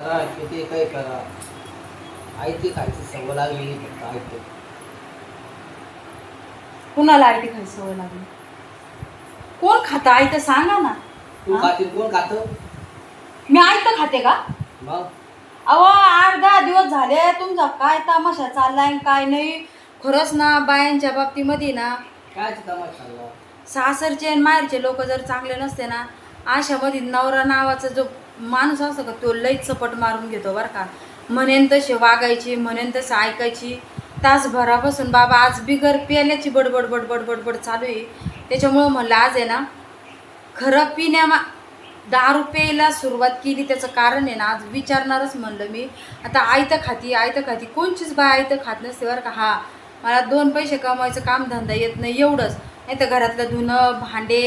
करा किती काही करा. आयती खायची सवय लागली फक्त आयती. कुणाला आयटी खायची सवय लागली? कोण खाता? आई तर सांगा ना. तू हा? खातील कोण खात? मी आई तर खाते का? मग? अहो आठ दहा दिवस झाले तुमचा काय तमाशा चाललाय आणि काय नाही? खरंच ना बायांच्या बाबतीमध्ये ना. काय तमाशा चालला सासरचे आणि माहेरचे लोक जर चांगले नसते ना अशामध्ये नवरा नावाचा जो माणूस असतो का तो लईच चपट मारून घेतो बरं का. म्हणेन तसे वागायची म्हणेन तसं ऐकायची. तासभरापासून बाबा आज बिगर प्याल्याची बडबड बडबड बडबड चालू आहे. त्याच्यामुळं म्हणलं आज आहे ना खरं पिण्यामा दारू प्यायला सुरुवात केली त्याचं कारण आहे ना आज विचारणारच म्हणलं मी. आता आयतं खाती आयतं खाती कोणचीच बाय आयतं खात नसते बरं का. हा मला दोन पैसे कमवायचं कामधंदा येत नाही एवढंच. नाही तर घरातलं धुणं भांडे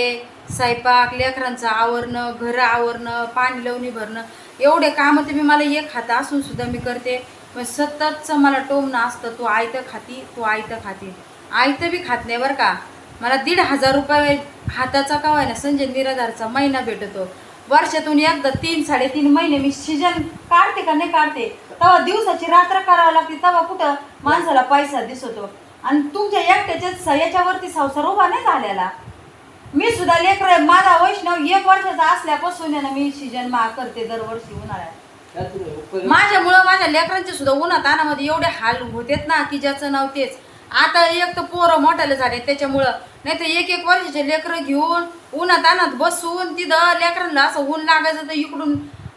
स्वयंपाक लेकरांचं आवरणं घरं आवरणं पाणी लावणी भरणं एवढे कामं तर मी मला एक खाता असून सुद्धा मी करते. पण सततचं मला टोमणं असतं तू आयतं खाती तू आयतं खाती. आयतं बी खात नाही बरं का. मला दीड हजार रुपये हाताचा का ना संजय निराधारचा महिना भेटतो. वर्षातून एकदा तीन साडेतीन महिने मी सीजन काढते का नाही काढते तेव्हा दिवसाची रात्र करावं लागते तेव्हा कुठं माणसाला पैसा दिसतो. आणि तुमच्या एकट्याच्या याच्यावरती संसार उभा नाही झालेला. मी सुद्धा लेकर माझा वैष्णव एक वर्षाचा असल्यापासून आहे ना मी सीजन मा करते दरवर्षी उन्हाळ्यात. तुम्ही माझ्यामुळं माझ्या लेकरांचे सुद्धा उन्हात अनामध्ये एवढे हाल होतेत ना की ज्याचं नाव तेच. आता एक तर पोरं मोठाले झाले त्याच्यामुळं नाही तर एक एक वर्षाचे लेकरं घेऊन उन्हात अनात बसून तिथं लेकरांना असं ऊन लागायचं तर इकडून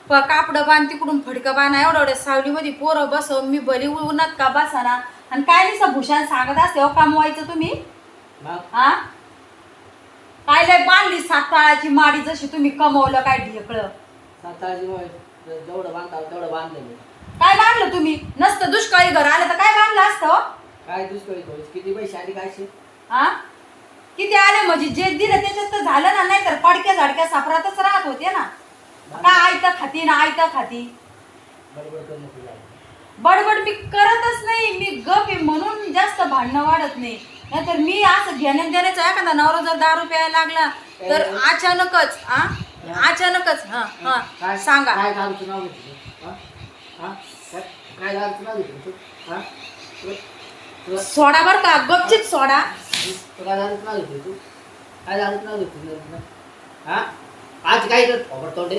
प कापडं बांध तिकडून फडकं बांध. एवढ्या एवढ्या सावलीमध्ये पोरं बसव मी भली उन्हात का बसाना? आणि काय नाही भूषण सांगत असते हो कामवायचं तुम्ही? मग? हा? काय लय बांधली साताळाची माडी जशी तुम्ही कमवलं काय ढेकळं. साताराची मग जेवढं बांधता तेवढं बांधलेलं काय बांधलं तुम्ही? नसतं दुष्काळी घर आलं तर काय बांधलं असतं? हो? काय दुष्काळी थोडीच किती पैसे आली काय शे? हा किती आले? म्हणजे जे दिलं त्याच्यात तर झालं ना नाही तर पडक्या झाडक्या सापरातच राहत होते ना. काय आयतं खाती ना आयतं खाती. बडबड नको. बडबड मी करतच नाही. मी गप आहे म्हणून जास्त भांडणं वाढत नाही. नाहीतर मी असं घेण्या देण्याचं एखादा नवरा जर दारू प्यायला लागला तर अचानकच हा? अचानकच हा हा सांगा. काय दारूचं नाव घेतलं तू? हा? हा? काय काय दारूचं नाव घेतलं तू? हा? तू- तू- सोडा बर का गपचित सोडा. तू काय दारूचं नाव घेतलं तू? काय दारूचं नाव घेतलं हा? आज काय कर खबर तोंडे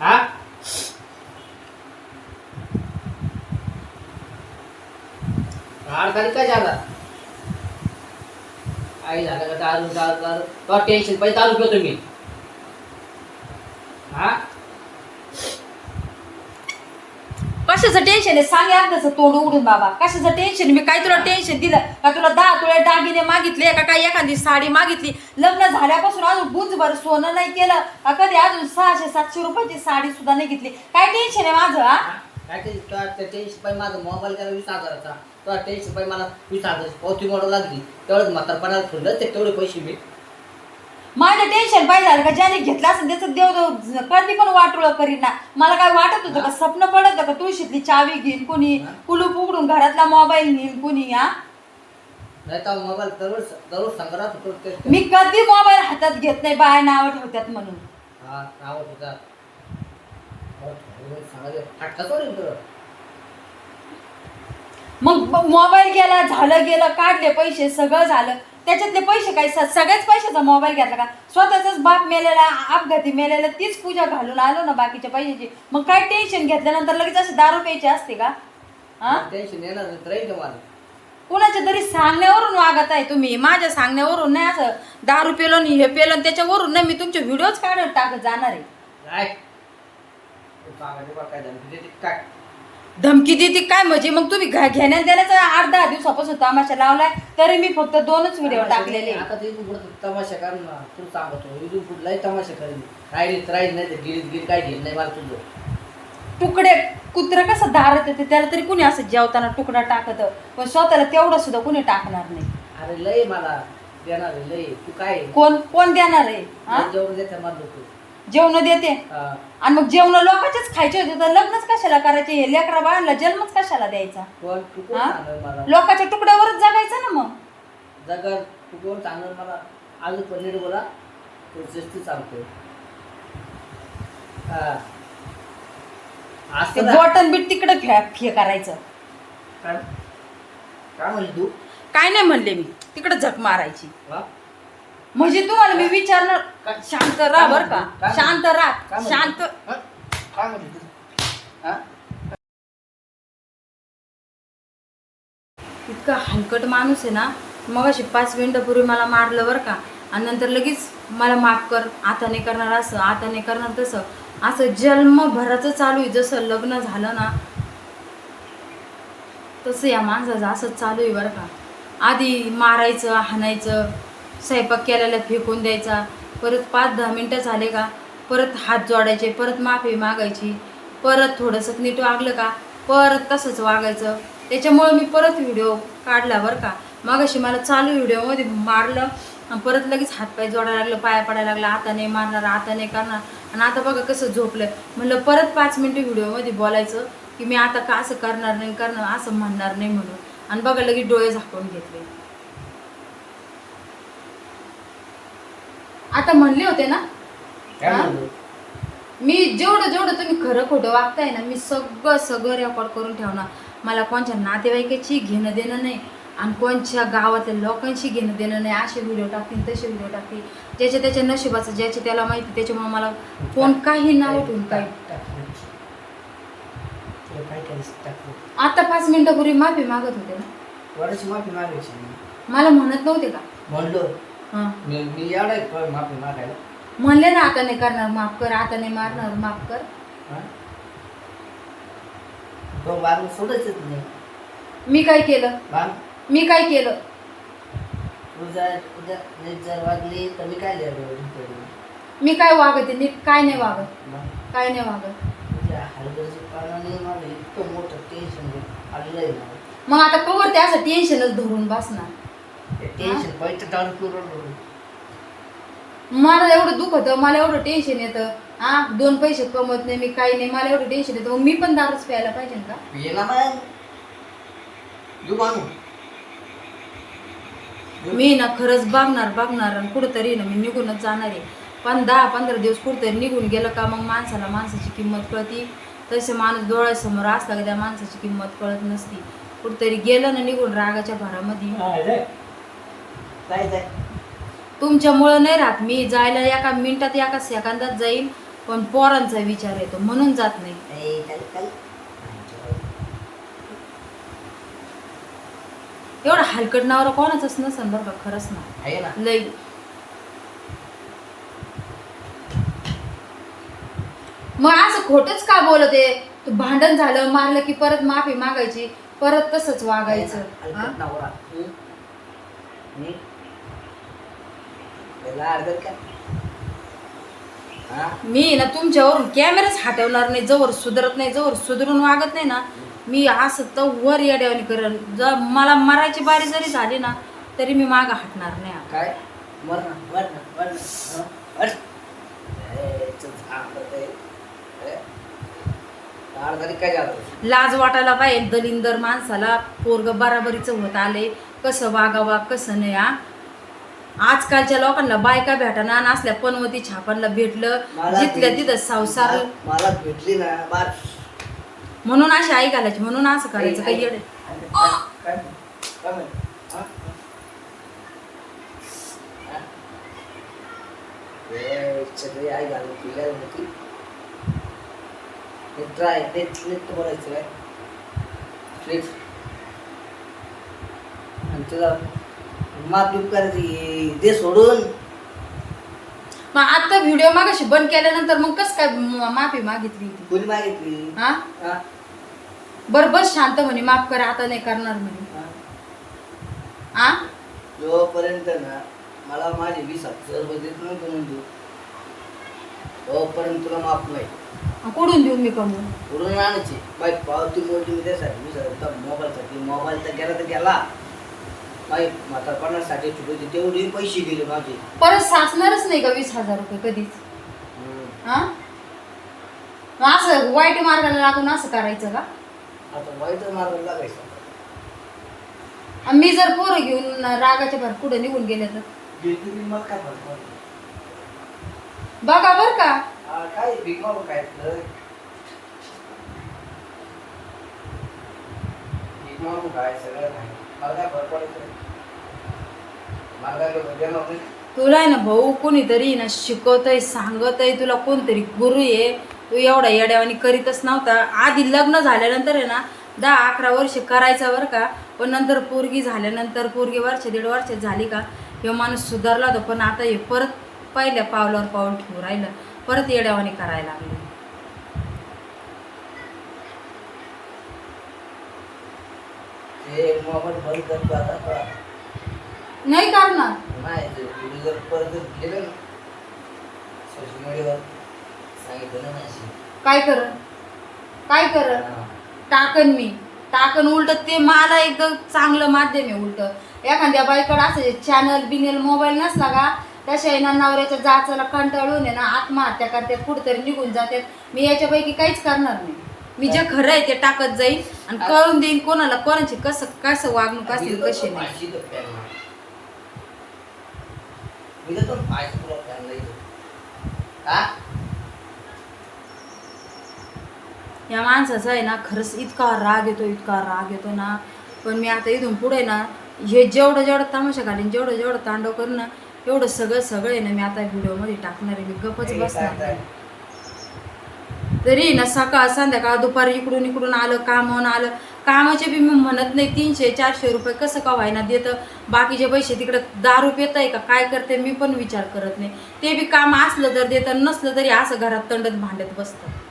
हा? आठ तारीख काय झाला आई झालं का दारू दारू दारू? तो टेन्शन पाहिजे दारू पितो मी. हा? कशाचं टेन्शन आहे? सांग एकदाच तोंड उघडून बाबा. कशाचं टेन्शन मी काय तुला टेन्शन दिलं? का तुला दहा तुला दागिने मागितले? का काय एखादी साडी मागितली? लग्न झाल्यापासून अजून गुंजभर सोनं नाही केलं. का कधी अजून सहाशे सातशे रुपयाची साडी सुद्धा नाही घेतली? काय टेन्शन आहे माझं हा? काय ते ते माझा मोबाईल त्याला वीस हजाराचा. तुला टेन्शन पाहिजे मला वीस हजाराची पावती मोडू लागली. तेवढंच म्हातारपणाला ठेवलं ते तेवढे पैसे मी. माझं टेन्शन पाहिजे झालं का? ज्याने घेतला असेल त्याचं देव कधी पण वाटोळं करीन ना. मला काय वाटत होतं का? स्वप्न पडत होतं का? तुळशीतली चावी घेईन कुणी कुलूप उघडून घरातला मोबाईल नेईन कुणी हा? नाही तर मोबाईल दररोज दररोज संग्रहात होतो ते ते- मी कधी मोबाईल हातात घेत नाही बाय नावं ठेवतात म्हणून. हा नाव तुझा मग मोबाईल गेला झालं गेलं काढले पैसे सगळं झालं. त्याच्यातले पैसे काय? स- सगळ्याच पैशाचा मोबाईल घेतला का? स्वतःचाच बाप मेलेला अपघाती मेलेला तीच पूजा घालून आलो ना बाकीच्या पैशाची. मग काय टेन्शन घेतल्यानंतर लगेच असे दारू प्यायचे असते का? हा? टेन्शन येणार नाही तर राहील मला. कुणाच्या तरी सांगण्यावरून वागत आहे तुम्ही. माझ्या सांगण्यावरून नाही असं दारू पेलो आणि हे पेलो आणि त्याच्यावरून नाही मी तुमचे व्हिडिओच काढत टाकत जाणार आहे. काय तू सांगायचं बा काय झालं तुझे ते काय धमकी देते काय म्हणजे? मग तुम्ही घ- घेण्यात देण्याचा आठ दहा दिवसापासून तमाशा लावलाय तरी मी फक्त दोनच व्हिडिओ टाकलेले आता ते इथून पुढे तमाशा कर ना. तू सांगतो इथून पुढलाही तमाशा करेल राहिली राहील नाही तर गिरीत गिरी काय घेईल? नाही मला तुझं. तुकडे कुत्र कसं धारत येते? त्याला तरी कुणी असं जेवताना तुकडा टाकत? पण स्वतःला तेवढं सुद्धा कुणी टाकणार नाही. अरे लय मला देणार आहे, लय. तू काय? कोण कोण देणार आहे? हा? देते मला लोक जेवण देते. हा. आणि मग जेवण लोकांचेच खायचे होते तर लग्नच कशाला करायचे? हे लेकरा बाळांना जन्मच कशाला द्यायचा? कोण? तू कोण हा? मला? लोकांच्या तुकड्यावरच जगायचं ना मग. जगात तू कोण सांगणार मला? आलू पनीर बोला. तो जास्ती सांगतो हा. ते असं ना. बॉटन बीट तिकडे फे फे करायचं. काय? काय म्हणली तू? काय नाही म्हणले मी. तिकडे झक मारायची. हा? म्हणजे तुम्हाला मी विचारणार? शांत राहा बर का? शांत राहा? शांत? काय? इतका हलकट माणूस आहे ना मग अशी पाच मिनिटापूर्वी मला मारलं बरं का आणि नंतर लगेच मला माफ कर आता नाही करणार असं आता नाही करणार तसं असं जन्मभराचं चालू आहे जसं लग्न झालं ना तसं या माणसाचं असंच चालू आहे बरं का आधी मारायचं हाणायचं स्वयंपाक केलेला फेकून द्यायचा. परत पाच दहा मिनटं झाले का? परत हात जोडायचे परत माफी मागायची परत थोडंसं नीट वागलं का? परत तसंच वागायचं. त्याच्यामुळं मी परत व्हिडिओ काढला बरं का. मागाशी मला चालू व्हिडिओमध्ये मारलं आणि परत लगेच हातपाय जोडायला लागलं पाया पडायला लागला आता नाही मारणार आता नाही करणार. आणि आता बघा कसं झोपलं. म्हणलं परत पाच मिनटं व्हिडिओमध्ये बोलायचं की मी आता का असं करणार नाही करणार असं म्हणणार नाही म्हणून. आणि बघा लगेच डोळे झाकून घेतले. आता म्हणले होते ना काय हा? म्हणली? मी जेवढं जेवढं तुम्ही खरं खोटं वागताय ना मी सगळं सगळं रेकॉर्ड करून ठेवणार मला कोणत्या नातेवाईकाची घेणं देणं नाही आणि कोणच्या गावातल्या लोकांशी घेणं देणं नाही असे व्हिडिओ टाकतील तसे व्हिडिओ टाकतील ज्याच्या त्याच्या नशिबाचं ज्याचे त्याला माहिती त्याच्यामुळे मला कोण काही नाव ठेवून काय. तुला करायचं. आता पाच मिनिटापूर्वी माफी मागत होते ना वराची माफी मागायची. मला म्हणत नव्हते का म्हणलो हां. मी मी एवढा माफी मागायला. म्हणले ना आता नाही करणार माफ कर आता नाही मारणार माफ कर. हा? तो सोडायचंच नाही. मी काय केलं? मी काय केलं? तू जर उद्या नीट जर वागली तर मी काय लिहायला मी काय वागते? नीट काय नाही वागत? काय नाही वागत? तुझ्या हलगर्जीपणाने मला इतकं मोठं टेन्शन आलेलं आहे ना मग आता कवर असं टेन्शनच धरून बसणार टेन्शन पैसे टाळून करून मला एवढं दुख होतं मला एवढं टेन्शन येतं. हा दोन पैसे कमवत नाही मी काही नाही मला एवढं टेन्शन येतं. मग मी पण दारूच प्यायला पाहिजे का? ना मी ना खरंच बघणार बघणार आणि कुठंतरी ना मी निघूनच जाणार आहे. पण दहा पंधरा दिवस कुठंतरी निघून गेलं का मग माणसाला माणसाची किंमत कळती. तसे माणूस डोळ्यासमोर असला का त्या माणसाची किंमत कळत नसती. कुठंतरी गेलं ना निघून रागाच्या भरामध्ये. जाय जाय. तुमच्यामुळं नाही राहत. मी जायला एका मिनिटात एका सेकंदात जाईल पण पोरांचा विचार येतो. म्हणून जात नाही. ए, चल, चल. एवढं हलकट नावर कोणाचंच नसेल बरं का खरंच ना. आहे ना. लई. मग असं खोटच का बोलते? तू भांडण झालं मारलं की परत माफी मागायची परत तसंच वागायचं. हा? नवरा. हं? त्याला अर्धर का? हा? मी ना तुमच्यावरून कॅमेराच हटवणार नाही जवळ सुधरत नाही जवळ सुधरून वागत नाही ना. मी असं तर वर येड्यावानी करेन जर मला मरायची बारी जरी झाली ना तरी मी मागं हटणार नाही. काय? मर ना मर ना मर ना? मर. लाज वाटायला पाहिजे दलिंदर माणसाला. पोरग बराबरीचं होत आले कसं वागावा कसं नाही हा? आजकालच्या लोकांना बायका भेटाना आणि असल्या पनवती छापांना भेटलं मला जिथल्या भेट- तिथं संसार मला- भेटली ना बार म्हणून अशी आई घालायची म्हणून असं करायचं काही येडे काय काय काय म्हण? ए, सगळी आई घालून पिल्या होती. ट्राय नीट नीट बोलायचं काय नीट आणि तुला माफ बिफ करायची दे सोडून. मग आता व्हिडिओ मागाशी बंद केल्यानंतर मग कस काय म- माफी मागितली ती? कोणी मागितली? हा? हा? बरं बस शांत म्हणे माफ करा आता नाही करणार म्हणे. हा? हा जोपर्यंत ना मला माझे वीस हजार रुपये देत नव्हतं म्हणजे तोपर्यंत तुला माफ नाही. मग कुठून देऊ मी कमवून? उडून आणायची? बाईक पावती मोठी मी त्यासाठी वीस हजार मोबाईलसाठी. मोबाईल तर गेला तर गेला होती तेवढे पैसे गेले परत साचणारच नाही का वीस हजार रुपये कधीच? हा? असं वाईट मार्गाला लागून असं करायचं का? आता वाईट मी जर पोर घेऊन रागाच्या भर कुठे निघून गेले तर? काय बघा बर का. काय सगळं काय मला काय मला काय तुला आहे ना भाऊ कोणीतरी ना शिकवतय सांगतय तुला कोणतरी गुरु आहे. तू एवढा येड्यावानी करीतच नव्हता. आधी लग्न झाल्यानंतर आहे ना दहा अकरा वर्ष करायचा बरं का. पण नंतर पोरगी झाल्यानंतर पोरगी वर्ष दीड वर्ष झाली का हे माणूस सुधारला होता. पण आता हे परत पहिल्या पावलावर पाऊल ठेवून राहिलं. परत येड्यावानी करायला लागलं. ते मोबाईल बंद करतो आता का? नाही करणार. नाही ते व्हिडिओ जर परत जर गेलं ना सोशल मीडियावर सांगितलं ना काय कर काय कर टाकन मी. टाकन उलट ते मला एकदम चांगलं माध्यम आहे उलट. एखाद्या बाईकडे असं चॅनल बिनेल मोबाईल नसला का तशा आहे ना नवऱ्याच्या जाचाला कंटाळून आहे ना आत्महत्या करतात कुठेतरी निघून जातात मी याच्यापैकी काहीच करणार नाही. मी जे खरं आहे ते टाकत जाईल आणि कळून देईन कोणाला कोणाची कसं कसं वागणूक असेल कशी नाही. हा? या माणसाचा आहे ना खरंच इतका राग येतो इतका राग येतो ना. पण मी आता इथून पुढे ना हे जेवढं जेवढं तमाशा घालीन जेवढं जेवढं तांडव करून ना एवढं सगळं सगळं आहे ना मी आता व्हिडिओमध्ये टाकणार आहे. मी गपच बसणार. तरी ना सकाळ संध्याकाळ दुपारी इकडून इकडून आलं कामावून आलं. कामाचे बी मी म्हणत नाही तीनशे चारशे रुपये कसं का व्हायना देतं? बाकीचे पैसे तिकडं दारू पेत आहे का? काय करते? मी पण विचार करत नाही. ते बी काम असलं तर देतं नसलं तरी असं घरात तंडत भांडत बसतं.